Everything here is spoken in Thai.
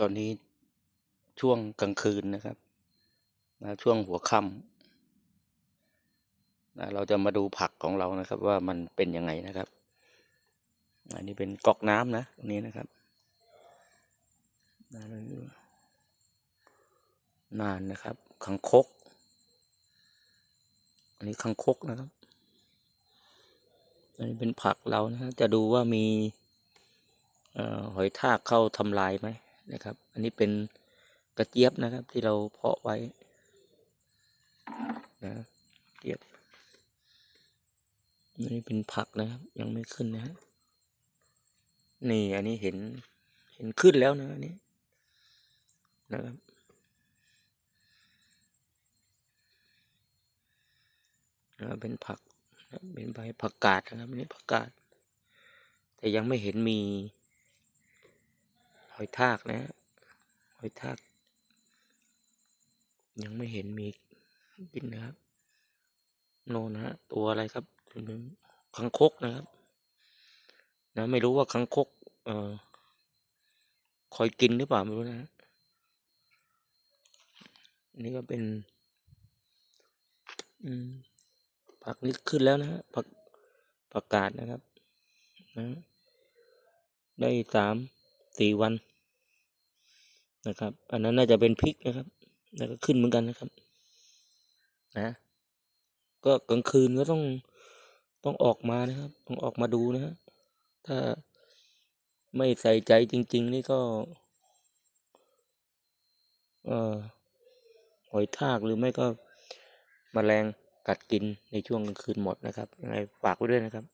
ตอนนี้ช่วงกลางคืนนะครับนะช่วงหัวค่ำนะเราจะมาดูผักของเรานะครับ ว่ามันเป็นยังไงนะครับ อันนี้เป็นก๊อกน้ำนะตรงนี้นะครับนั่นานนะครับคังคก อันนี้คังคกนะครับอันนี้เป็นผักเรานะจะดูว่ามีอหอยทากเข้าทำลายไหม นะครับ อันนี้เป็นกระเจี๊ยบนะครับ ที่เราเพาะไว้นะเจี๊ยบอันนี้เป็นผักนะครับ ยังไม่ขึ้นนะนี่อันนี้เห็นเห็นขึ้นแล้วนะอันนี้นะครับนะเป็นผักนะเป็นใบผักกาดนะครับนนี้ผักกาด แต่ยังไม่เห็นมี หอยทากนะฮะหอยทาก ยังไม่เห็นมีกินนะครับ โนนะ ตัวอะไรครับเป็นคังคกนะครับ นะ ไม่รู้ว่าคังคก เอ่อ คอยกินหรือเปล่าไม่รู้นะฮะนนี้ก็เป็นอืมผักนี้ขึ้นแล้วนะฮะผักผักกาดนะครับ นะ ได้สาม สี่วันนะครับ อันนั้นน่าจะเป็นพริกนะครับ แล้วก็ขึ้นเหมือนกันนะครับ นะ ก็กลางคืนก็ต้องต้องออกมานะครับ ต้องออกมาดูนะฮะ ถ้าไม่ใส่ใจจริง ๆ นี่ก็ เอ่อหอยทากหรือไม่ก็มแมลงกัดกินในช่วงกลางคืนหมดนะครับยังไงฝากไว้ด้วยนะครับ